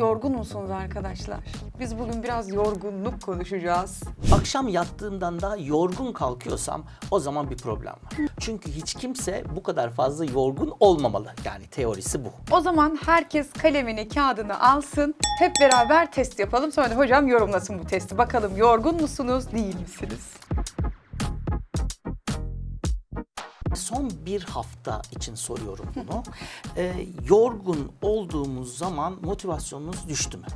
Yorgun musunuz arkadaşlar? Biz bugün biraz yorgunluk konuşacağız. Akşam yattığımdan daha yorgun kalkıyorsam o zaman bir problem var. Çünkü hiç kimse bu kadar fazla yorgun olmamalı. Yani teorisi bu. O zaman herkes kalemini, kağıdını alsın. Hep beraber test yapalım. Sonra da hocam yorumlasın bu testi. Bakalım yorgun musunuz, değil misiniz? Son bir hafta için soruyorum bunu. Ee, yorgun olduğumuz zaman motivasyonunuz düştü mü?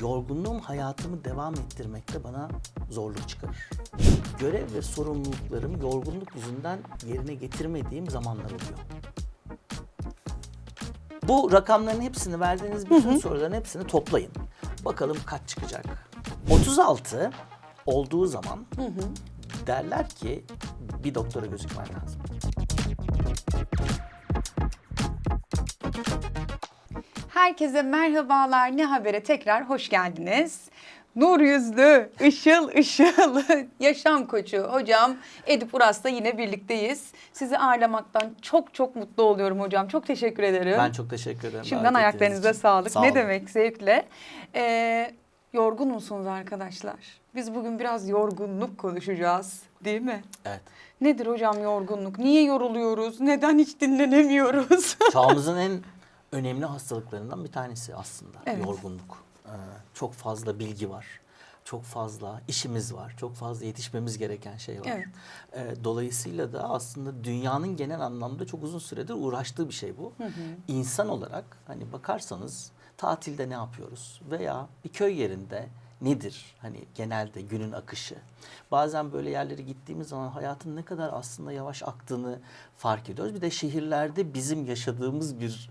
Yorgunluğum hayatımı devam ettirmekte bana zorluk çıkarır. Görev ve sorumluluklarımı yorgunluk yüzünden yerine getirmediğim zamanlar oluyor. Bu rakamların hepsini verdiğiniz bütün soruların hepsini toplayın. Bakalım kaç çıkacak. 36 olduğu zaman derler ki bir doktora gözükmen lazım. Herkese merhabalar. Ne habere tekrar hoş geldiniz. Nur yüzlü, ışıl ışıl, yaşam koçu hocam Edip Uras'la yine birlikteyiz. Sizi ağırlamaktan çok çok mutlu oluyorum hocam. Çok teşekkür ederim. Ben çok teşekkür ederim. Şimdiden davet ettiğiniz ayaklarınıza için. sağlık. Sağ ne olun. demek zevkle. Ee, yorgun musunuz arkadaşlar? Biz bugün biraz yorgunluk konuşacağız değil mi? Evet. Nedir hocam yorgunluk? Niye yoruluyoruz? Neden hiç dinlenemiyoruz? Çağımızın en önemli hastalıklarından bir tanesi aslında Evet. yorgunluk. Ee, çok fazla bilgi var. Çok fazla işimiz var. Çok fazla yetişmemiz gereken şey var. Evet. Ee, dolayısıyla da aslında dünyanın genel anlamda çok uzun süredir uğraştığı bir şey bu. İnsan olarak hani bakarsanız tatilde ne yapıyoruz veya bir köy yerinde nedir hani genelde günün akışı. Bazen böyle yerlere gittiğimiz zaman hayatın ne kadar aslında yavaş aktığını fark ediyoruz. Bir de şehirlerde bizim yaşadığımız bir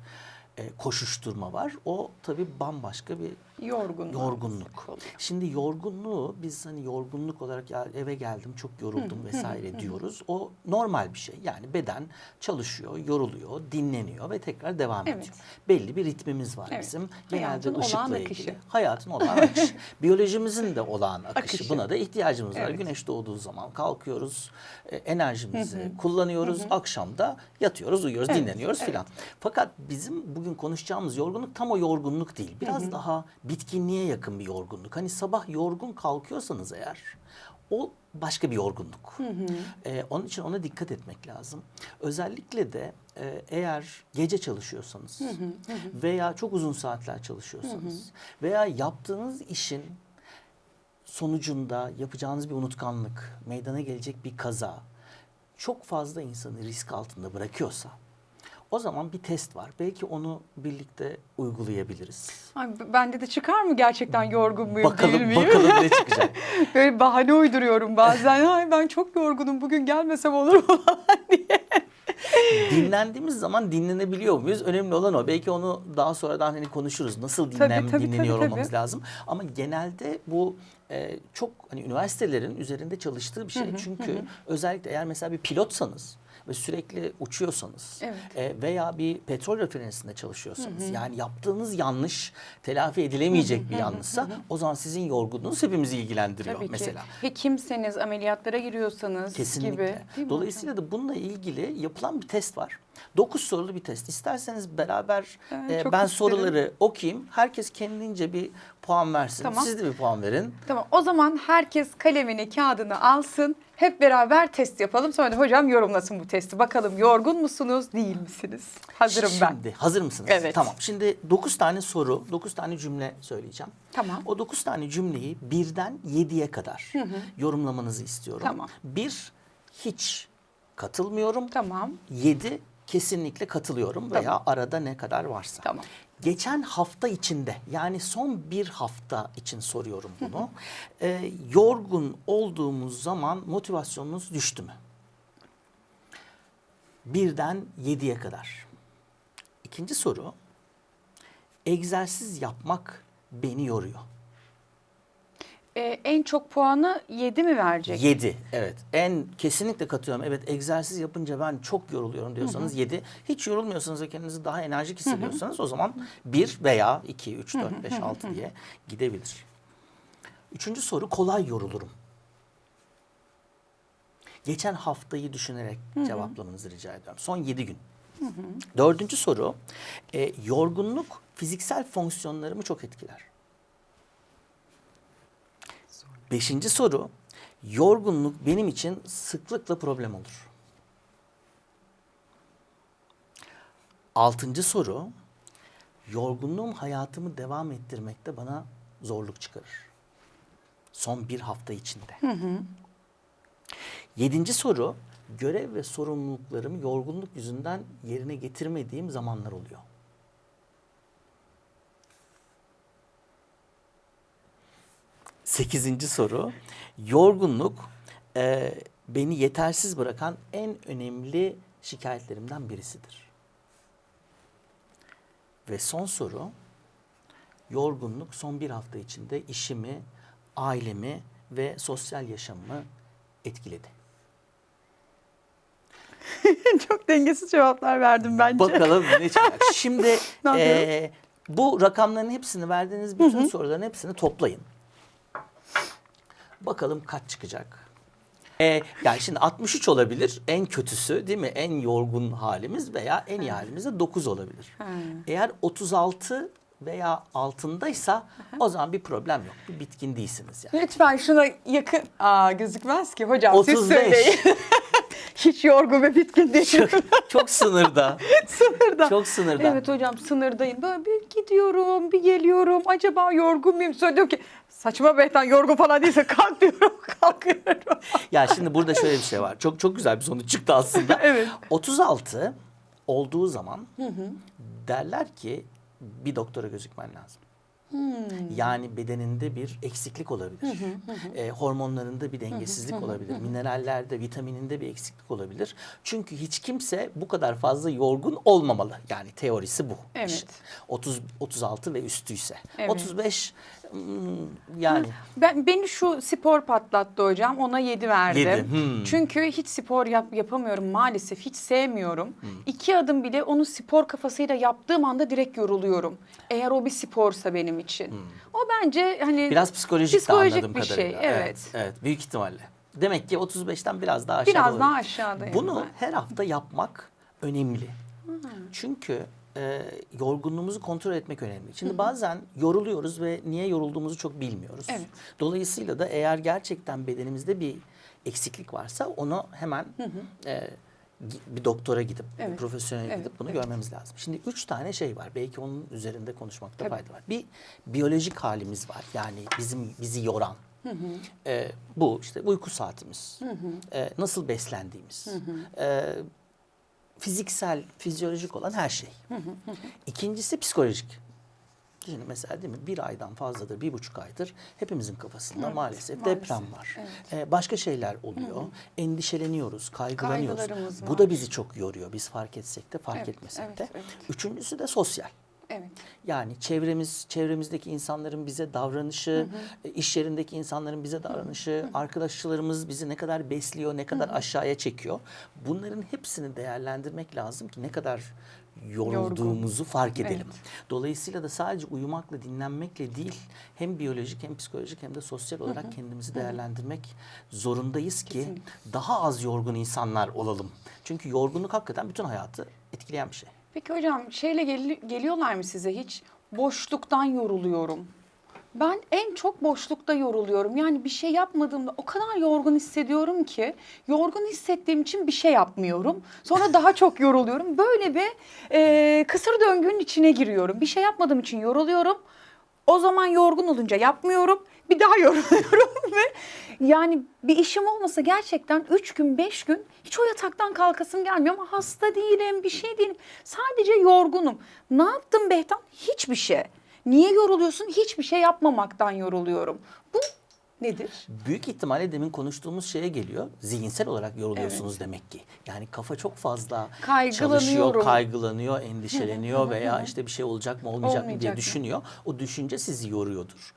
koşuşturma var. O tabii bambaşka bir Yorgunluk. yorgunluk. Şimdi yorgunluğu biz hani yorgunluk olarak ya eve geldim çok yoruldum vesaire diyoruz. O normal bir şey. Yani beden çalışıyor, yoruluyor, dinleniyor ve tekrar devam Evet. ediyor. Belli bir ritmimiz var Evet. bizim. Hayatın Genelde ışıkla olağan ilgili. akışı. Hayatın olağan akışı. Biyolojimizin de olağan akışı. Akışı. Buna da ihtiyacımız var. Evet. Güneş doğduğu zaman kalkıyoruz, e, enerjimizi kullanıyoruz. Akşam da yatıyoruz, uyuyoruz, Evet, dinleniyoruz evet. filan. Fakat bizim bugün konuşacağımız yorgunluk tam o yorgunluk değil. Biraz daha bitkinliğe yakın bir yorgunluk. Hani sabah yorgun kalkıyorsanız eğer o başka bir yorgunluk. Ee, onun için ona dikkat etmek lazım. Özellikle de e, eğer gece çalışıyorsanız veya çok uzun saatler çalışıyorsanız veya yaptığınız işin sonucunda yapacağınız bir unutkanlık, meydana gelecek bir kaza çok fazla insanı risk altında bırakıyorsa o zaman bir test var. Belki onu birlikte uygulayabiliriz. Ay, bende de çıkar mı gerçekten yorgun muyum değil Bakalım miyim? bakalım ne çıkacak. Böyle bahane uyduruyorum bazen. Ay ben çok yorgunum bugün gelmesem olur mu diye. Dinlendiğimiz zaman dinlenebiliyor muyuz? Önemli olan o. Belki onu daha sonradan hani konuşuruz. Nasıl Tabii, dinlen, tabii, dinleniyor tabii, olmamız tabii. lazım. Ama genelde bu e, çok hani üniversitelerin üzerinde çalıştığı bir şey. Çünkü özellikle eğer mesela bir pilotsanız ve sürekli uçuyorsanız Evet. e, veya bir petrol rafinerisinde çalışıyorsanız yani yaptığınız yanlış telafi edilemeyecek bir yanlışsa o zaman sizin yorgunluğunuz hepimizi ilgilendiriyor Tabii ki. mesela. Hekimseniz, ameliyatlara giriyorsanız Kesinlikle. gibi. Dolayısıyla da bununla ilgili yapılan bir test var. 9 sorulu bir test. İsterseniz beraber Evet, e, ben isterim. soruları okuyayım. Herkes kendince bir puan versin. Tamam. Siz de bir puan verin. Tamam o zaman herkes kalemini, kağıdını alsın. Hep beraber test yapalım. Sonra da hocam yorumlasın bu testi. Bakalım yorgun musunuz, değil misiniz? Hazırım ben. Şimdi hazır mısınız? Evet. Tamam. Şimdi 9 tane soru, 9 tane cümle söyleyeceğim. Tamam. O 9 tane cümleyi birden 7'ye kadar yorumlamanızı istiyorum. Tamam. Bir, hiç katılmıyorum. Tamam. 7 kesinlikle katılıyorum veya Tamam. arada ne kadar varsa. Tamam. Geçen hafta içinde yani son bir hafta için soruyorum bunu. Ee, yorgun olduğumuz zaman motivasyonunuz düştü mü? Birden yediye kadar. İkinci soru. Egzersiz yapmak beni yoruyor. Ee, en çok puanı 7 mi verecek? 7 evet. En kesinlikle katılıyorum. Evet egzersiz yapınca ben çok yoruluyorum diyorsanız 7. Hiç yorulmuyorsanız ve kendinizi daha enerjik hissediyorsanız o zaman 1 veya 2, 3, 4, 5, 6 diye gidebilir. Üçüncü soru kolay yorulurum. Geçen haftayı düşünerek cevaplamanızı rica ediyorum. Son 7 gün. Dördüncü soru e, yorgunluk fiziksel fonksiyonlarımı çok etkiler. Beşinci soru, yorgunluk benim için sıklıkla problem olur. Altıncı soru, yorgunluğum hayatımı devam ettirmekte bana zorluk çıkarır. Son bir hafta içinde. Yedinci soru, görev ve sorumluluklarımı yorgunluk yüzünden yerine getirmediğim zamanlar oluyor. Sekizinci soru, yorgunluk e, beni yetersiz bırakan en önemli şikayetlerimden birisidir. Ve son soru, yorgunluk son bir hafta içinde işimi, ailemi ve sosyal yaşamımı etkiledi. Çok dengesiz cevaplar verdim bence. Bakalım ne çıkacak. Şimdi eee, bu rakamların hepsini verdiğiniz bütün soruların hepsini toplayın. Bakalım kaç çıkacak. Ee, yani şimdi 63 olabilir en kötüsü değil mi? En yorgun halimiz veya en iyi halimiz de 9 olabilir. Eğer 36 veya altındaysa o zaman bir problem yok. Bir bitkin değilsiniz yani. Lütfen şuna yakın. Aa gözükmez ki hocam siz 35. söyleyin. Hiç yorgun ve bitkin değilim. Çok sınırda. Sınırda. Çok sınırda. Evet hocam sınırdayım. Böyle bir gidiyorum, bir geliyorum. Acaba yorgun muyum? Diyor ki saçma Behtan yorgun falan değilse kalk diyorum. Kalkıyorum. Ya şimdi burada şöyle bir şey var. Çok çok güzel bir sonuç çıktı aslında. Evet. 36 olduğu zaman derler ki bir doktora gözükmen lazım. Yani bedeninde bir eksiklik olabilir. E, hormonlarında bir dengesizlik olabilir. Minerallerde, vitamininde bir eksiklik olabilir. Çünkü hiç kimse bu kadar fazla yorgun olmamalı. Yani teorisi bu. Evet. İşin. 30 36 ve üstüyse. Evet. 35 hmm, yani Ben beni şu spor patlattı hocam. Ona 7 verdim. Yedi, hmm. Çünkü hiç spor yap, yapamıyorum maalesef. Hiç sevmiyorum. Hmm. İki adım bile onu spor kafasıyla yaptığım anda direkt yoruluyorum. Eğer o bir sporsa benim için. O bence hani Hmm. Biraz psikolojik, psikolojik bir kadarıyla. şey. Evet. evet. büyük ihtimalle. Demek ki 35'ten biraz daha aşağı Biraz olabilir. daha aşağıdayım Bunu ben. her hafta yapmak önemli. Çünkü e, yorgunluğumuzu kontrol etmek önemli. Şimdi bazen yoruluyoruz ve niye yorulduğumuzu çok bilmiyoruz. Evet. Dolayısıyla da eğer gerçekten bedenimizde bir eksiklik varsa onu hemen e, bir doktora gidip, bir Evet. profesyonel Evet, gidip bunu evet. görmemiz lazım. Şimdi üç tane şey var. Belki onun üzerinde konuşmakta Tabii. fayda var. Bir biyolojik halimiz var. Yani bizim bizi yoran. E, bu işte uyku saatimiz, e, nasıl beslendiğimiz, e, fiziksel, fizyolojik olan her şey. İkincisi psikolojik. Şimdi mesela değil mi bir aydan fazladır, bir buçuk aydır hepimizin kafasında Evet, maalesef, maalesef, deprem var. evet. Ee, başka şeyler oluyor. Endişeleniyoruz, kaygılanıyoruz. Bu var. da bizi çok yoruyor. Biz fark etsek de fark Evet, etmesek evet, de. evet. Üçüncüsü de sosyal. Evet. Yani çevremiz, çevremizdeki insanların bize davranışı, e, iş yerindeki insanların bize davranışı, arkadaşlarımız bizi ne kadar besliyor, ne kadar aşağıya çekiyor. Bunların hepsini değerlendirmek lazım ki ne kadar yorulduğumuzu fark edelim. Evet. Dolayısıyla da sadece uyumakla, dinlenmekle değil, hem biyolojik hem psikolojik hem de sosyal olarak kendimizi değerlendirmek zorundayız ki Kesinlikle. daha az yorgun insanlar olalım. Çünkü yorgunluk hakikaten bütün hayatı etkileyen bir şey. Peki hocam şeyle gel- geliyorlar mı size hiç? Boşluktan yoruluyorum. Ben en çok boşlukta yoruluyorum. Yani bir şey yapmadığımda o kadar yorgun hissediyorum ki yorgun hissettiğim için bir şey yapmıyorum. Sonra daha çok yoruluyorum. Böyle bir e, kısır döngünün içine giriyorum. Bir şey yapmadığım için yoruluyorum. O zaman yorgun olunca yapmıyorum. Bir daha yoruluyorum ve yani bir işim olmasa gerçekten 3 gün 5 gün hiç o yataktan kalkasım gelmiyor ama hasta değilim bir şey değilim. Sadece yorgunum. Ne yaptım Behtan? Hiçbir şey. Niye yoruluyorsun? Hiçbir şey yapmamaktan yoruluyorum. Bu nedir? Büyük ihtimalle demin konuştuğumuz şeye geliyor. Zihinsel olarak yoruluyorsunuz demek ki. Yani kafa çok fazla çalışıyor, kaygılanıyor, endişeleniyor veya işte bir şey olacak mı olmayacak, mı Olmayacak diye mı? düşünüyor. O düşünce sizi yoruyordur.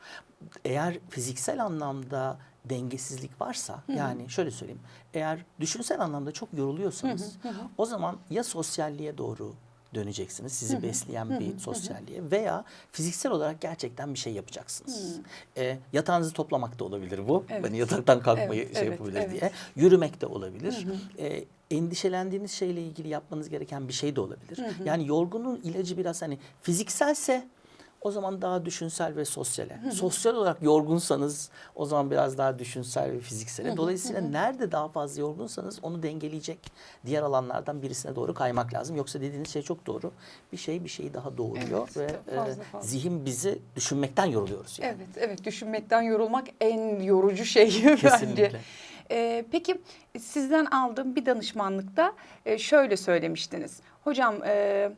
Eğer fiziksel anlamda dengesizlik varsa yani şöyle söyleyeyim. Eğer düşünsel anlamda çok yoruluyorsanız o zaman ya sosyalliğe doğru döneceksiniz. Sizi besleyen bir sosyalliğe veya fiziksel olarak gerçekten bir şey yapacaksınız. E, yatağınızı toplamak da olabilir bu. Evet. Hani yataktan kalkmayı Evet, şey evet, yapabilir evet. diye. Yürümek de olabilir. E, endişelendiğiniz şeyle ilgili yapmanız gereken bir şey de olabilir. Yani yorgunluğun ilacı biraz hani fizikselse o zaman daha düşünsel ve sosyale. Sosyal olarak yorgunsanız o zaman biraz daha düşünsel ve fiziksele. Dolayısıyla nerede daha fazla yorgunsanız onu dengeleyecek diğer alanlardan birisine doğru kaymak lazım. Yoksa dediğiniz şey çok doğru. Bir şey bir şeyi daha doğuruyor Evet, ve fazla e, fazla. zihin bizi düşünmekten yoruluyoruz yani. Evet, evet. Düşünmekten yorulmak en yorucu şey bence. Kesinlikle. Ee, peki sizden aldığım bir danışmanlıkta e, şöyle söylemiştiniz. Hocam e,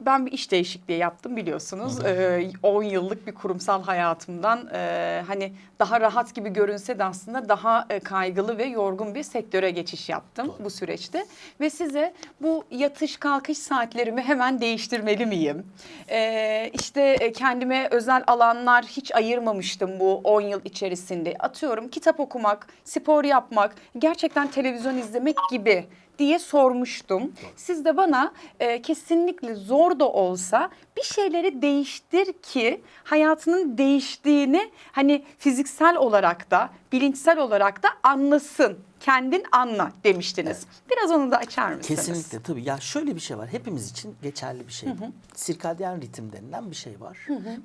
ben bir iş değişikliği yaptım biliyorsunuz. Ee, 10 yıllık bir kurumsal hayatımdan e, hani daha rahat gibi görünse de aslında daha e, kaygılı ve yorgun bir sektöre geçiş yaptım Doğru. bu süreçte. Ve size bu yatış kalkış saatlerimi hemen değiştirmeli miyim? Ee, işte e, kendime özel alanlar hiç ayırmamıştım bu 10 yıl içerisinde. Atıyorum kitap okumak, spor yapmak, gerçekten televizyon izlemek gibi diye sormuştum. Siz de bana e, kesinlikle zor da olsa bir şeyleri değiştir ki hayatının değiştiğini hani fiziksel olarak da bilinçsel olarak da anlasın. Kendin anla demiştiniz. Biraz onu da açar mısınız? Kesinlikle tabii. Ya şöyle bir şey var. Hepimiz için geçerli bir şey bu. Sirkadyen ritim denilen bir şey var.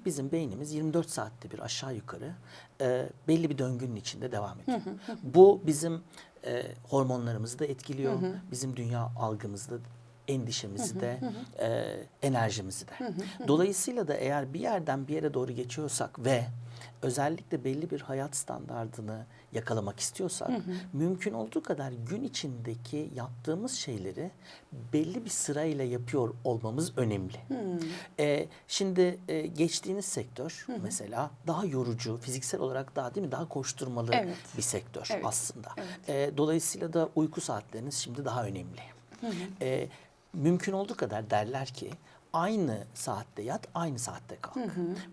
Bizim beynimiz 24 saatte bir aşağı yukarı e, belli bir döngünün içinde devam ediyor. Bu bizim e, hormonlarımızı da etkiliyor. Bizim dünya algımızı da endişemizi de e, enerjimizi de. Dolayısıyla da eğer bir yerden bir yere doğru geçiyorsak ve özellikle belli bir hayat standardını yakalamak istiyorsak mümkün olduğu kadar gün içindeki yaptığımız şeyleri belli bir sırayla yapıyor olmamız önemli. Ee, şimdi e, geçtiğiniz sektör mesela daha yorucu, fiziksel olarak daha değil mi daha koşturmalı Evet. bir sektör Evet. aslında. Evet. Ee, dolayısıyla da uyku saatleriniz şimdi daha önemli. Ee, mümkün olduğu kadar derler ki aynı saatte yat, aynı saatte kalk.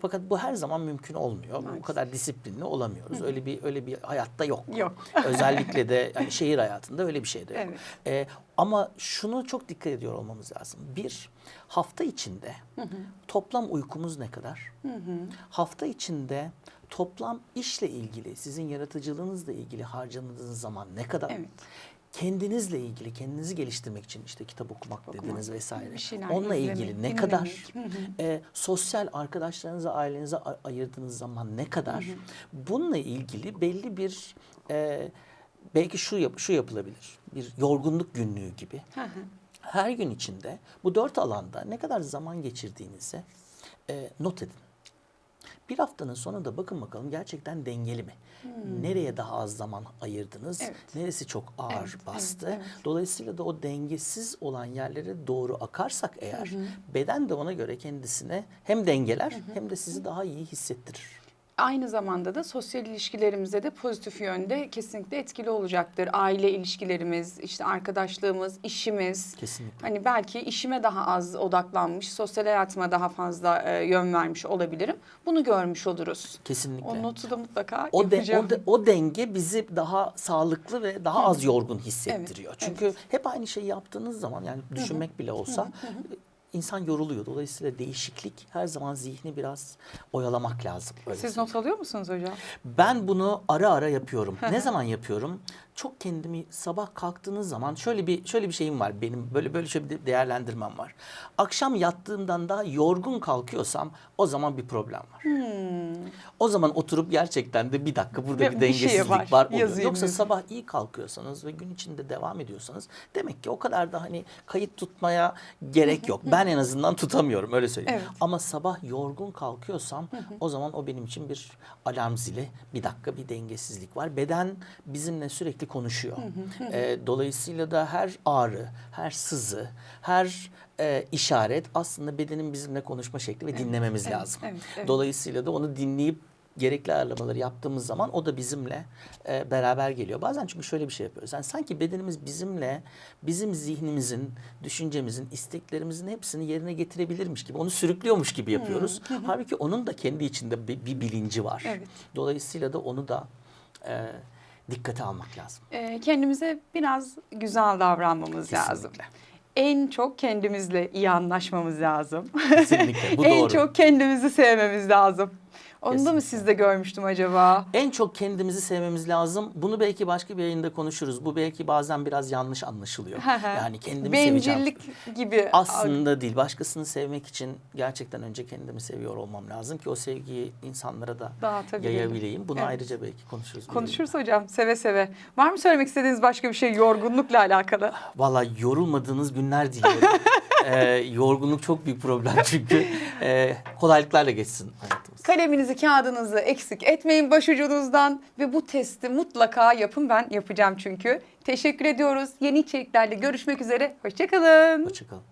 Fakat bu her zaman mümkün olmuyor. Bu Maalesef. kadar disiplinli olamıyoruz. Öyle bir öyle bir hayatta yok. Yok. Özellikle de yani şehir hayatında öyle bir şey de yok. Evet. Ee, ama şunu çok dikkat ediyor olmamız lazım. Bir, hafta içinde toplam uykumuz ne kadar? Hafta içinde toplam işle ilgili, sizin yaratıcılığınızla ilgili harcadığınız zaman ne kadar? Evet. Kendinizle ilgili, kendinizi geliştirmek için işte kitap okumak, Okumak, dediniz vesaire. şeyler Onunla izlemek, ilgili ne dinlemek. kadar? Ee, sosyal arkadaşlarınıza, ailenize ayırdığınız zaman ne kadar? Bununla ilgili belli bir e, belki şu yap, şu yapılabilir. Bir yorgunluk günlüğü gibi. Hı hı. Her gün içinde bu dört alanda ne kadar zaman geçirdiğinizi e, not edin. Bir haftanın sonunda bakın bakalım gerçekten dengeli mi? Nereye daha az zaman ayırdınız? Hmm. Evet. Neresi çok ağır Evet, bastı? evet, evet. Dolayısıyla da o dengesiz olan yerlere doğru akarsak eğer beden de ona göre kendisine hem dengeler hem de sizi daha iyi hissettirir. Aynı zamanda da sosyal ilişkilerimize de pozitif yönde kesinlikle etkili olacaktır. Aile ilişkilerimiz, işte arkadaşlığımız, işimiz. Kesinlikle. Hani belki işime daha az odaklanmış, sosyal hayatıma daha fazla e, yön vermiş olabilirim. Bunu görmüş oluruz. Kesinlikle. O notu da mutlaka O, de, yapacağım. o, de- o denge bizi daha sağlıklı ve daha az yorgun hissettiriyor. Evet, Çünkü hep aynı şeyi yaptığınız zaman yani düşünmek bile olsa insan yoruluyor. Dolayısıyla değişiklik her zaman zihni biraz oyalamak lazım. Öyle Siz not alıyor musunuz hocam? Ben bunu ara ara yapıyorum. ne zaman yapıyorum? Çok kendimi sabah kalktığınız zaman şöyle bir şöyle bir şeyim var benim. Böyle böyle şöyle bir değerlendirmem var. Akşam yattığımdan daha yorgun kalkıyorsam o zaman bir problem var. O zaman oturup gerçekten de bir dakika burada Ve bir bir şey dengesizlik var, var. oluyor. yazayım Yoksa sabah iyi kalkıyorsanız ve gün içinde devam ediyorsanız demek ki o kadar da hani kayıt tutmaya gerek yok. Ben en azından tutamıyorum öyle söyleyeyim. Evet. Ama sabah yorgun kalkıyorsam o zaman o benim için bir alarm zili. Bir dakika bir dengesizlik var. Beden bizimle sürekli konuşuyor. Ee, dolayısıyla da her ağrı, her sızı, her e, işaret aslında bedenin bizimle konuşma şekli ve dinlememiz evet, lazım. evet, evet. Dolayısıyla da onu dinleyip gerekli ayarlamaları yaptığımız zaman o da bizimle e, beraber geliyor. Bazen çünkü şöyle bir şey yapıyoruz. Yani sanki bedenimiz bizimle bizim zihnimizin, düşüncemizin, isteklerimizin hepsini yerine getirebilirmiş gibi, onu sürüklüyormuş gibi yapıyoruz. Halbuki onun da kendi içinde bir, bir bilinci var. Evet. Dolayısıyla da onu da e, dikkate almak lazım. Ee, kendimize biraz güzel davranmamız lazım. Kesinlikle. En çok kendimizle iyi anlaşmamız lazım. Kesinlikle bu en doğru. çok kendimizi sevmemiz lazım. Onu da mı sizde görmüştüm acaba? En çok kendimizi sevmemiz lazım. Bunu belki başka bir yayında konuşuruz. Bu belki bazen biraz yanlış anlaşılıyor. yani kendimi seveceğim. Bencillik gibi. Aslında değil. Başkasını sevmek için gerçekten önce kendimi seviyor olmam lazım ki o sevgiyi insanlara da yayabileyim. Bunu Evet. ayrıca belki konuşuruz. Konuşuruz hocam seve seve. Var mı söylemek istediğiniz başka bir şey yorgunlukla alakalı? Valla yorulmadığınız günler diliyorum. Ee, yorgunluk çok büyük problem çünkü. Ee, kolaylıklarla geçsin hayatımız. Kaleminizi, kağıdınızı eksik etmeyin başucunuzdan ve bu testi mutlaka yapın. Ben yapacağım çünkü. Teşekkür ediyoruz. Yeni içeriklerle görüşmek üzere. Hoşçakalın. Hoşçakalın.